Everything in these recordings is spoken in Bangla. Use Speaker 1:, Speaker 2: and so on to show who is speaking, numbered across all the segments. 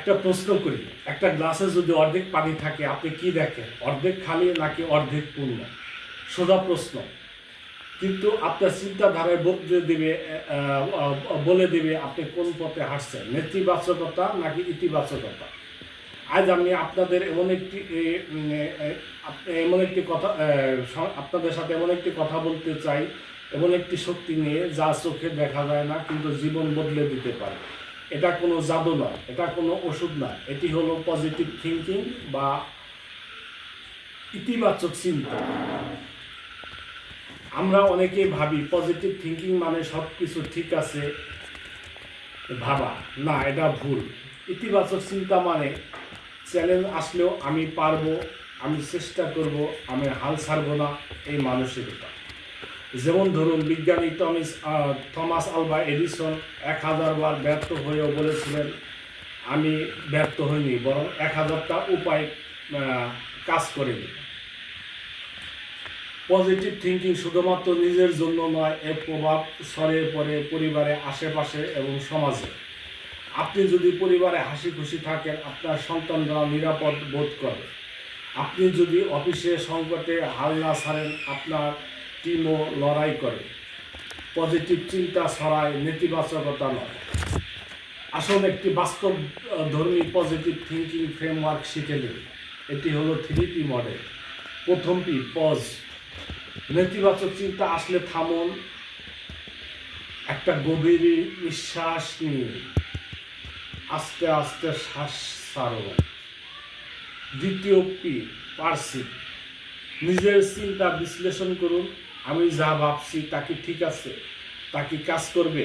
Speaker 1: একটা প্রশ্ন করি, একটা গ্লাসে যদি অর্ধেক পানি থাকে, আপনি কি দেখেন? অর্ধেক খালি নাকি অর্ধেক পূর্ণ? সোজা প্রশ্ন। কিন্তু আপনার চিন্তাধারায় বদলে দেবে বলে দেবে, আপনি কোন পথে হাঁটছেন? নেতিবাচকতা নাকি ইতিবাচকতা? আজ আমি আপনাদের এমন একটি এমন একটি কথা আপনাদের সাথে এমন একটি কথা বলতে চাই, এমন একটি শক্তি নিয়ে যা চোখে দেখা যায় না, কিন্তু জীবন বদলে দিতে পারে। এটা কোনো জাদু নয়, এটা কোনো ওষুধ নয়। এটি হলো পজিটিভ থিঙ্কিং বা ইতিবাচক চিন্তা। আমরা অনেকেই ভাবি পজিটিভ থিঙ্কিং মানে সব কিছু ঠিক আছে, ভাবা। না, এটা ভুল। ইতিবাচক চিন্তা মানে চ্যালেঞ্জ আসলেও আমি পারব, আমি চেষ্টা করব, আমি হাল ছাড়বো না, এই মানসিকতা। যেমন ধরুন বিজ্ঞানী টমিস থমাস আলভা এডিসন এক হাজার বার ব্যর্থ হয়েও বলেছিলেন, আমি ব্যর্থ হইনি, বরং এক হাজারটা উপায় কাজ করেনি পজিটিভ থিঙ্কিং শুধুমাত্র নিজের জন্য নয়, এর প্রভাব ছড়িয়ে পড়ে পরিবারে আশেপাশে এবং সমাজে। আপনি যদি পরিবারে হাসি খুশি থাকেন, আপনার সন্তানরা নিরাপদ বোধ করে। আপনি যদি অফিসে সংকটে হাল না ছাড়েন, আপনার টিমও লড়াই করে। পজিটিভ চিন্তা ছড়ায় নেতিবাচকতা নয় আসলে একটি বাস্তব ধর্মী পজিটিভ থিঙ্কিং ফ্রেমওয়ার্ক শিখে নিন। এটি হলো থ্রি পি মডেল। প্রথম পি পজ। নেতিবাচক চিন্তা আসলে থামুন। একটা গভীর নিঃশ্বাস নিয়ে আস্তে আস্তে শ্বাস ছাড়ুন। দ্বিতীয় পি, পার্সিভ। নিজের চিন্তা বিশ্লেষণ করুন। আমি যা ভাবছি তা কি ঠিক আছে? তা কি কাজ করবে?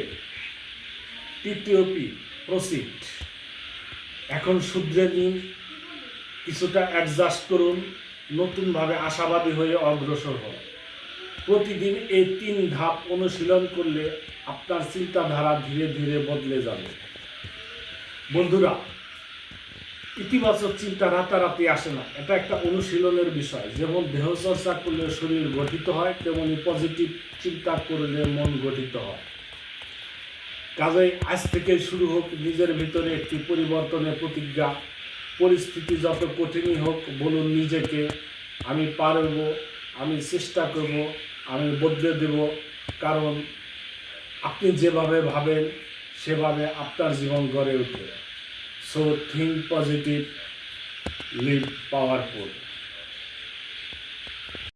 Speaker 1: তৃতীয় পি প্রসিড এখন শুধরে নিন, কিছুটা অ্যাডজাস্ট করুন, নতুনভাবে আশাবাদী হয়ে অগ্রসর হন। প্রতিদিন এই তিন ধাপ অনুশীলন করলে আপনার চিন্তাধারা ধীরে ধীরে বদলে যাবে। বন্ধুরা ইতিবাচক চিন্তা রাতারাতি আসে না। এটা একটা অনুশীলনের বিষয়। যেমন দেহচর্চা করলে শরীর গঠিত হয়, তেমনি পজিটিভ চিন্তা করলে মন গঠিত হয়। কাজেই আজ থেকে শুরু হোক, নিজের ভিতরে একটি পরিবর্তনের প্রতিজ্ঞা। পরিস্থিতি যত কঠিনই হোক, বলুন নিজেকে, আমি পারব, আমি চেষ্টা করব, আমি বদলে দেব। কারণ আপনি যেভাবে ভাবেন, সেভাবে আপনার জীবন গড়ে ওঠে so think positive live powerful